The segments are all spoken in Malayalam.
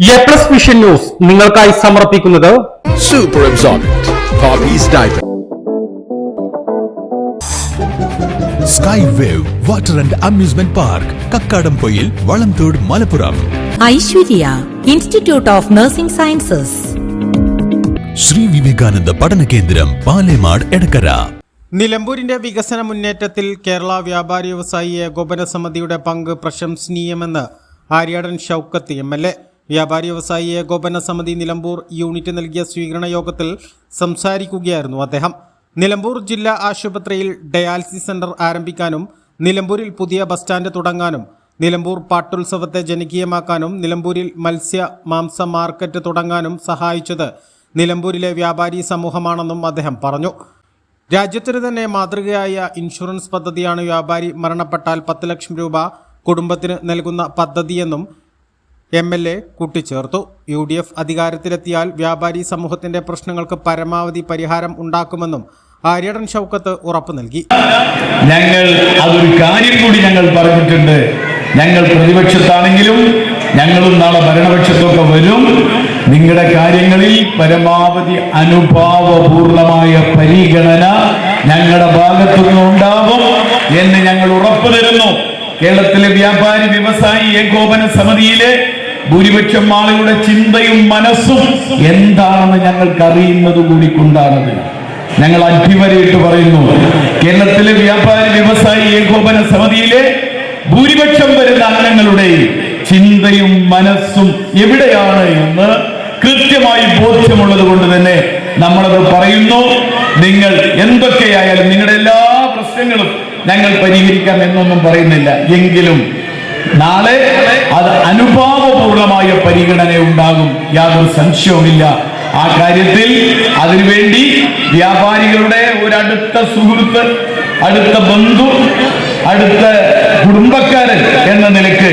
എ പ്ലസ് വിഷൻ ന്യൂസ് നിങ്ങൾക്കായി സമർപ്പിക്കുന്നത് super. Sky wave water and amusement park Kakkadampoyil Valamthode Malappuram Aishwarya institute of nursing sciences Sree Vivekananda പഠന കേന്ദ്രം പാലേമാട് എടക്കര നിലമ്പൂരിന്റെ വികസന മുന്നേറ്റത്തിൽ കേരള വ്യാപാരി വ്യവസായി ഏകോപന സമിതിയുടെ പങ്ക് പ്രശംസനീയമെന്ന് Aryadan Shoukath M L A. വ്യാപാരി വ്യവസായി ഏകോപന സമിതി നിലമ്പൂർ യൂണിറ്റ് നൽകിയ സ്വീകരണ യോഗത്തിൽ സംസാരിക്കുകയായിരുന്നു അദ്ദേഹം. നിലമ്പൂർ ജില്ലാ ആശുപത്രിയിൽ ഡയാലിസിസ് സെന്റർ ആരംഭിക്കാനും നിലമ്പൂരിൽ പുതിയ ബസ് സ്റ്റാൻഡ് തുടങ്ങാനും നിലമ്പൂർ പാട്ടുത്സവത്തെ ജനകീയമാക്കാനും നിലമ്പൂരിൽ മത്സ്യ മാംസ മാർക്കറ്റ് തുടങ്ങാനും സഹായിച്ചത് നിലമ്പൂരിലെ വ്യാപാരി സമൂഹമാണെന്നും അദ്ദേഹം പറഞ്ഞു. രാജ്യത്തിന് തന്നെ മാതൃകയായ ഇൻഷുറൻസ് പദ്ധതിയാണ് വ്യാപാരി മരണപ്പെട്ടാൽ പത്ത് ലക്ഷം രൂപ കുടുംബത്തിന് നൽകുന്ന പദ്ധതിയെന്നും എം എൽ എ കൂട്ടിച്ചേർത്തു. യു ഡി എഫ് അധികാരത്തിലെത്തിയാൽ വ്യാപാരി സമൂഹത്തിന്റെ പ്രശ്നങ്ങൾക്ക് പരമാവധി പരിഹാരം ഉണ്ടാക്കുമെന്നും ആര്യടൻ ഷൗക്കത്ത് ഉറപ്പു നൽകി. ഞങ്ങൾ അതൊരു കാര്യം കൂടി ഞങ്ങൾ പറഞ്ഞിട്ടുണ്ട്. ഞങ്ങൾ പ്രതിപക്ഷത്താണെങ്കിലും ഞങ്ങളും നാളെ ഭരണപക്ഷത്തൊക്കെ വരും. നിങ്ങളുടെ കാര്യങ്ങളിൽ പരമാവധി അനുഭാവപൂർണമായ പരിഗണന ഞങ്ങളുടെ ഭാഗത്തുനിന്ന് ഉണ്ടാവും എന്ന് ഞങ്ങൾ ഉറപ്പു തരുന്നു. കേരളത്തിലെ വ്യാപാരി വ്യവസായി ഏകോപന സമിതിയിലെ ഭൂരിപക്ഷം ആളുകളുടെ ചിന്തയും മനസ്സും എന്താണെന്ന് ഞങ്ങൾക്ക് അറിയുന്നത് കൂടി കൊണ്ടാണത്. ഞങ്ങൾ അടിവരയിട്ട് പറയുന്നു കേരളത്തിലെ വ്യാപാരി വ്യവസായി ഏകോപന സമിതിയിലെ ഭൂരിപക്ഷം വരുന്ന അംഗങ്ങളുടെ ചിന്തയും മനസ്സും എവിടെയാണ് എന്ന് കൃത്യമായി ബോധ്യമുള്ളത് കൊണ്ട് തന്നെ നമ്മളത് പറയുന്നു. നിങ്ങൾ എന്തൊക്കെയായാലും നിങ്ങളുടെ എല്ലാ പ്രശ്നങ്ങളും ഞങ്ങൾ പരിഹരിക്കാം എന്നൊന്നും പറയുന്നില്ല. എങ്കിലും നാളെ അത് അനുഭാവപൂർണമായ പരിഗണന ഉണ്ടാകും. യാതൊരു സംശയവുമില്ല. ആ കാര്യത്തിൽ അതിനുവേണ്ടി വ്യാപാരികളുടെ ഒരു അടുത്ത സുഹൃത്ത് അടുത്ത ബന്ധു അടുത്ത കുടുംബക്കാരൻ എന്ന നിലയ്ക്ക്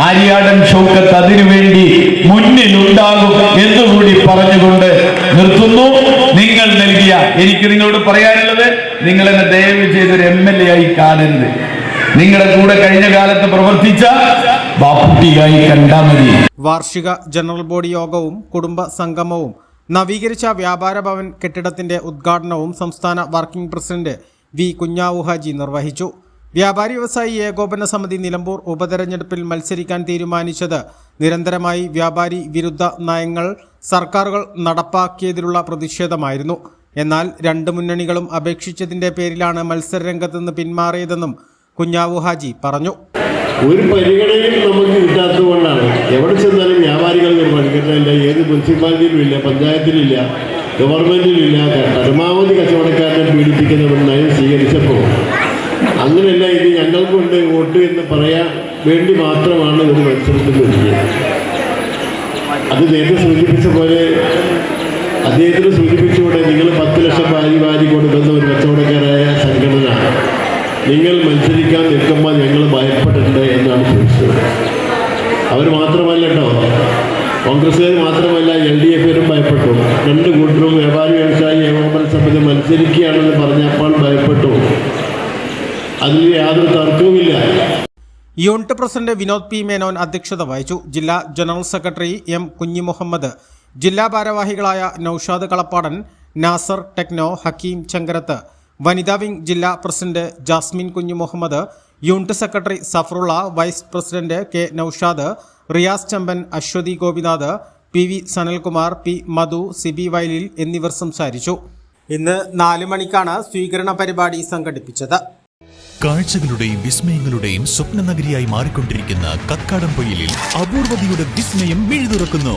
ആര്യാടൻ ഷൗക്കത്ത് അതിനുവേണ്ടി മുന്നിൽ മുന്നിലുണ്ടാകും എന്നുകൂടി പറഞ്ഞുകൊണ്ട് നിർത്തുന്നു. നിങ്ങൾ നൽകിയ എനിക്ക് നിങ്ങളോട് പറയാനുള്ളത് നിങ്ങൾ എന്നെ ദയവ് ചെയ്തൊരു എം എൽ എ ആയി കാണരുത്. നിങ്ങളുടെ കൂടെ കഴിഞ്ഞ കാലത്ത് പ്രവർത്തിച്ച ബാപ്പുട്ടിയായി കണ്ടാൽ മതി. വാർഷിക ജനറൽ ബോഡി യോഗവും കുടുംബ സംഗമവും നവീകരിച്ച വ്യാപാര ഭവൻ കെട്ടിടത്തിന്റെ ഉദ്ഘാടനവും സംസ്ഥാന working president V Kunhavu Haji നിർവഹിച്ചു. വ്യാപാരി വ്യവസായി ഏകോപന സമിതി നിലമ്പൂർ ഉപതെരഞ്ഞെടുപ്പിൽ മത്സരിക്കാൻ തീരുമാനിച്ചത് നിരന്തരമായി വ്യാപാരി വിരുദ്ധ നയങ്ങൾ സർക്കാരുകൾ നടപ്പാക്കിയതിലുള്ള പ്രതിഷേധമായിരുന്നു. എന്നാൽ രണ്ട് മുന്നണികളും അപേക്ഷിച്ചതിന്റെ പേരിലാണ് മത്സര രംഗത്തുനിന്ന് പിന്മാറിയതെന്നും കുഞ്ഞാവു ഹാജി പറഞ്ഞു. ഒരു പരിഗണനയും നമുക്ക് കിട്ടാത്തത് കൊണ്ടാണ് എവിടെ ചെന്നാലും വ്യാപാരികൾ പരിഗണനയില്ല ഏത് മുനിസിപ്പാലിറ്റിയിലും ഇല്ല പഞ്ചായത്തിലും ഇല്ല ഗവൺമെന്റിലും ഇല്ല. പരമാവധി കച്ചവടക്കാരനെ പീഡിപ്പിക്കുന്ന ഒരു നയം സ്വീകരിച്ചപ്പോൾ. അങ്ങനെയല്ല ഇത് ഞങ്ങൾക്കുണ്ട് വോട്ട് എന്ന് പറയാൻ വേണ്ടി മാത്രമാണ് ഒരു മത്സരത്തിൽ ഒരുങ്ങിയത് അത് നേരത്തെ സൂചിപ്പിച്ച പോലെ അദ്ദേഹത്തിന് സൂചിപ്പിച്ചുകൂടെ നിങ്ങൾ പത്ത് ലക്ഷം വാരി വാരി കൊടുക്കുന്ന ഒരു കച്ചവടക്കാരായ നിങ്ങൾ മത്സരിക്കാൻ നിൽക്കുമ്പോൾ ഞങ്ങൾ ഭയപ്പെട്ടിട്ടുണ്ട് എന്നാണ് ചോദിച്ചത്. അവർ മാത്രമല്ല കേട്ടോ കോൺഗ്രസ്സുകാർ മാത്രമല്ല എൽ ഡി എഫുകാരും ഭയപ്പെട്ടു. രണ്ട് കൂട്ടരും വ്യാപാരി വ്യവസായി ഏകോപന സമിതി മത്സരിക്കുകയാണെന്ന് പറഞ്ഞപ്പോൾ ഭയപ്പെട്ടു. അതിൽ യാതൊരു തർക്കവുമില്ല. Unit president Vinod P Menon അധ്യക്ഷത വഹിച്ചു. ജില്ലാ ജനറൽ സെക്രട്ടറി എം കുഞ്ഞി മുഹമ്മദ് ജില്ലാ ഭാരവാഹികളായ നൌഷാദ് കളപ്പാടൻ നാസർ ടെക്നോ ഹക്കീം ചങ്കരത്ത് വനിതാ വിംഗ് ജില്ലാ president Jasmine Kunhu Muhammad unit secretary Safarulla vice president K Noushad Riyas Chamban Aswathy Gopinath P V Sanalkumar P Madhu Siby Vayalil എന്നിവർ സംസാരിച്ചു. ഇന്ന് നാല് മണിക്കാണ് സ്വീകരണ പരിപാടി സംഘടിപ്പിച്ചത്. കാഴ്ചകളുടെയും വിസ്മയങ്ങളുടെയും സ്വപ്ന നഗരിയായി മാറിക്കൊണ്ടിരിക്കുന്ന കക്കാടംപൊയിലിൽ അപൂർവതയുടെ വിസ്മയം മിഴുതുറക്കുന്നു.